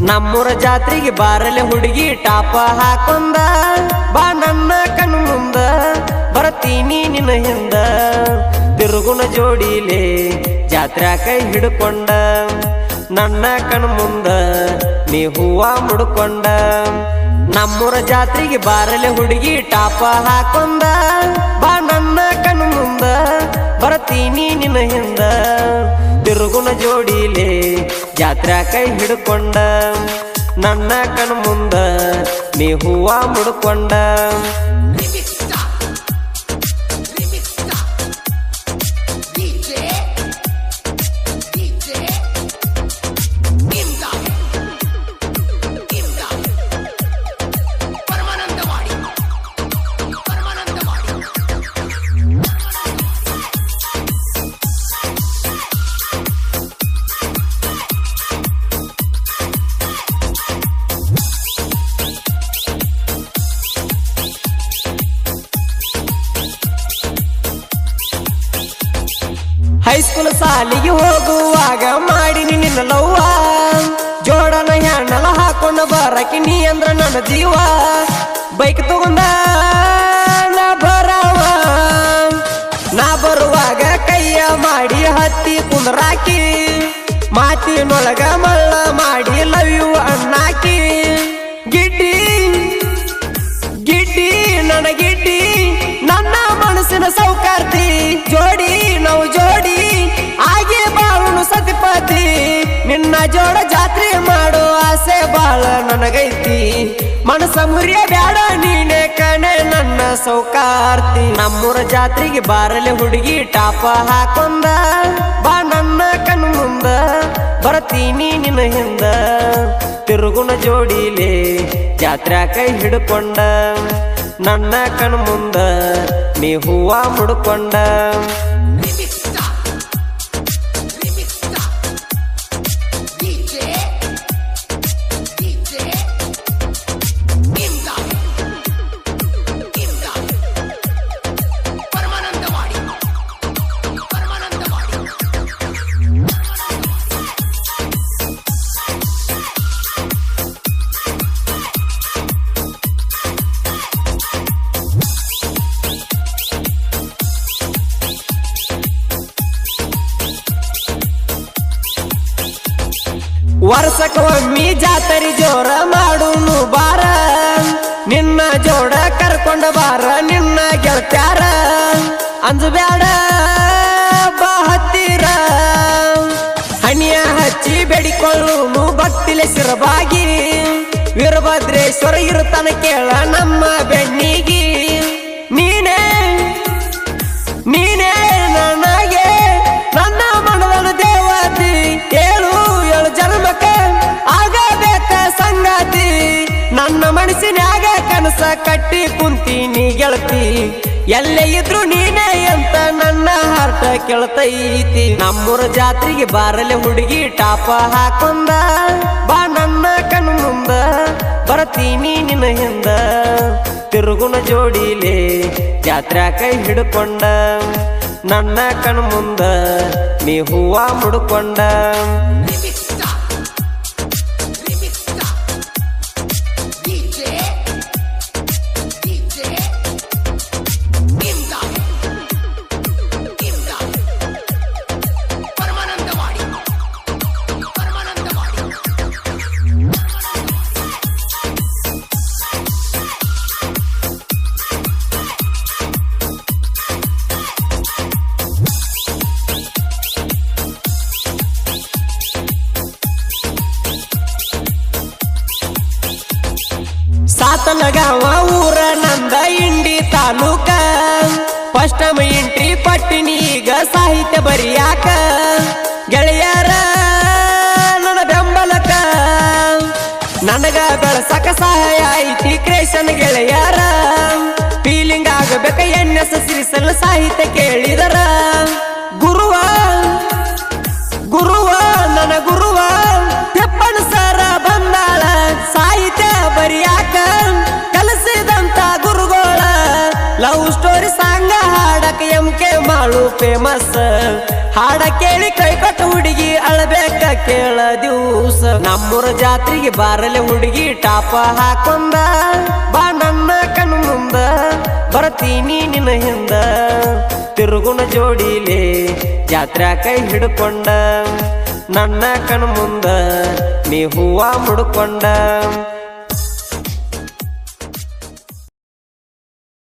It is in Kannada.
ನಮ್ಮೂರ ಜಾತ್ರೆಗೆ ಬಾರಲೆ ಹುಡುಗಿ ಟಾಪ ಹಾಕೊಂದ. ಬಾ ನನ್ನ ಕಣ್ಣು ಮುಂದ, ಬರ್ತೀನಿ ನಿನ್ನ ಹಿಂದ. ತಿರುಗುನ ಜೋಡಿಲೆ ಜಾತ್ರೆ ಕೈ ಹಿಡ್ಕೊಂಡ. ನನ್ನ ಕಣ್ಣು ಮುಂದ ನೀ ಹೂವ ಮುಡ್ಕೊಂಡ. ನಮ್ಮೂರ ಜಾತ್ರೆಗೆ ಬಾರಲೆ ಹುಡುಗಿ ಟಾಪ ಹಾಕೊಂದ. ಬಾ ನನ್ನ ಕಣ್ಣು ಮುಂದ, ಬರ್ತೀನಿ ನಿನ್ನ ಹಿಂದ. ತಿರುಗುನ ಜೋಡಿಲೆ ಜಾತ್ರೆ ಕೈ ಹಿಡ್ಕೊಂಡ. ನನ್ನ ಕಣ್ ಮುಂದ ನೀ ಹೂವ ಮುಡ್ಕೊಂಡ. ಹೈಸ್ಕೂಲ್ ಸಾಲಿಗೆ ಹೋಗುವಾಗ ಮಾಡಿನಿ ನಿನ್ನ ಲವ್ವ. ಜೋಡನ ಹೆಣ್ಣಲ ಹಾಕೊಂಡ ಬರಕಿ ನೀ ಅಂದ್ರ ನನ್ನ ಜೀವ. ಬೈಕ್ ತಗೊಂಡ ನಾ ಬರವ. ನಾ ಬರುವಾಗ ಕೈಯ ಮಾಡಿ ಹತ್ತಿ ಕುಂದ್ರಾಕಿ. ಮಾತಿನೊಳಗ ಮಳ್ಳ ಮಾಡಿ ಲವ್ ಯು ಅಣ್ಣಾಕಿ ಗಿಡ್ಡಿ ಗಿಡ್ಡಿ ನನ್ನ ಗಿಡ್ಡಿ ನನ್ನ ಮನಸ್ಸಿನ ಸೌಕಾರ್ತಿ. ಜೋಡಿ ಜೋಡ ಜಾತ್ರೆ ಮಾಡೋ ಆಸೆ ಬಾಳ ನನಗೈತಿ. ಮನಸ ಮುರಿಯ ಬ್ಯಾಡ ನೀನೆ ಕಣೆ ನನ್ನ ಸೌಕಾರ್ತಿ. ನಮ್ಮೂರ ಜಾತ್ರೆಗೆ ಬಾರಲೆ ಹುಡುಗಿ ಟಾಪ ಹಾಕೊಂದ. ಬಾ ನನ್ನ ಕಣ್ಣು ಮುಂದ, ಬರ್ತೀನಿ ನಿನ್ನ ಹಿಂದ. ತಿರುಗುಣ ಜೋಡಿಲೆ ಜಾತ್ರೆ ಕೈ ಹಿಡ್ಕೊಂಡ. ನನ್ನ ಕಣ್ಣು ಮುಂದ ನೀ ಹೂವ ಮುಡ್ಕೊಂಡ. ವರ್ಷಕ್ಕ ಒಮ್ಮಿ ಜಾತರಿ ಜೋರ ಮಾಡುನು ಬಾರ. ನಿನ್ನ ಜೋಡ ಕರ್ಕೊಂಡ ಬಾರ, ನಿನ್ನ ಗೆಳತ್ಯಾರ. ಅಂಜಬ್ಯಾಡ ಬಾ ಹತ್ತಿರ. ಹಣಿಯ ಹಚ್ಚಿ ಬೇಡಿಕೊಳ್ಳುನು ಭಕ್ತಿಲೆ ಸಿರಬಾಗಿ. ವೀರಭದ್ರೇಶ್ವರ ಇರುತ್ತಾನ ಕೇಳ ನಮ್ಮ ಬೆಣ್ಣಿಗಿ. ಕನಸ ಕಟ್ಟಿ ಕುಂತೀನಿ ಗೆಳತಿ. ಎಲ್ಲೇ ಇದ್ರು ನೀನೇ ಅಂತ ನನ್ನ ಹಾರ್ಟ ಕೇಳ್ತೈತಿ. ನಮ್ಮೂರ ಜಾತ್ರೆಗೆ ಬಾರಲೆ ಹುಡುಗಿ ಟಾಪ ಹಾಕೊಂದ. ಬಾ ನನ್ನ ಕಣ್ಣು ಮುಂದ, ಬರತೀನಿ ನಿನ್ನ ಹಿಂದ. ತಿರುಗುನ ಜೋಡಿಲೆ ಜಾತ್ರೆ ಕೈ ಹಿಡ್ಕೊಂಡ. ನನ್ನ ಕಣ್ಣು ಮುಂದ ನೀ ಹೂವ ಮುಡ್ಕೊಂಡ. ತಾಲೂಕ. ಟೈಮ್ ಎಂಟ್ರಿ ಪಟ್ಟಿನಿ ಈಗ ಸಾಹಿತ್ಯ ಬರಿಯಾಕ. ಗೆಳೆಯರ, ನನ್ನ ಬೆಂಬಲಕ ನನಗ ಬೆಳಸಕ ಸಹಾಯ ಐತಿ ಕ್ರೇಷನ್ ಗೆಳೆಯರ. ಫೀಲಿಂಗ್ ಆಗಬೇಕ ಎನ್ ಎಸ್ ಸಿರಿಸಲು ಸಾಹಿತ್ಯ ಕೇಳಿದರ. ಲವ್ ಸ್ಟೋರಿ ಸಾಂಗ ಹಾಡಕ ಎಂ ಕೆ ಮಾಳು ಫೇಮಸ್ ಹಾಡ ಕೇಳಿ ಕೈ ಕೊಟ್ಟು ಹುಡುಗಿ ಅಳಬೇಕ ಕೇಳ ದಿವಸ. ನಮ್ಮೂರ ಜಾತ್ರೆಗೆ ಬಾರಲೆ ಹುಡುಗಿ ಟಾಪ ಹಾಕೊಂಡ ಬಾ ನನ್ನ ಕಣ್ಣು ಮುಂದ, ಬರ್ತೀನಿ ನಿನ್ನ ಹಿಂದ. ತಿರುಗುಣ ಜೋಡಿಲೆ ಜಾತ್ರೆ ಕೈ ಹಿಡ್ಕೊಂಡ. ನನ್ನ ಕಣ್ಣು ಮುಂದ ನೀ ಹೂವ ಮುಡ್ಕೊಂಡ.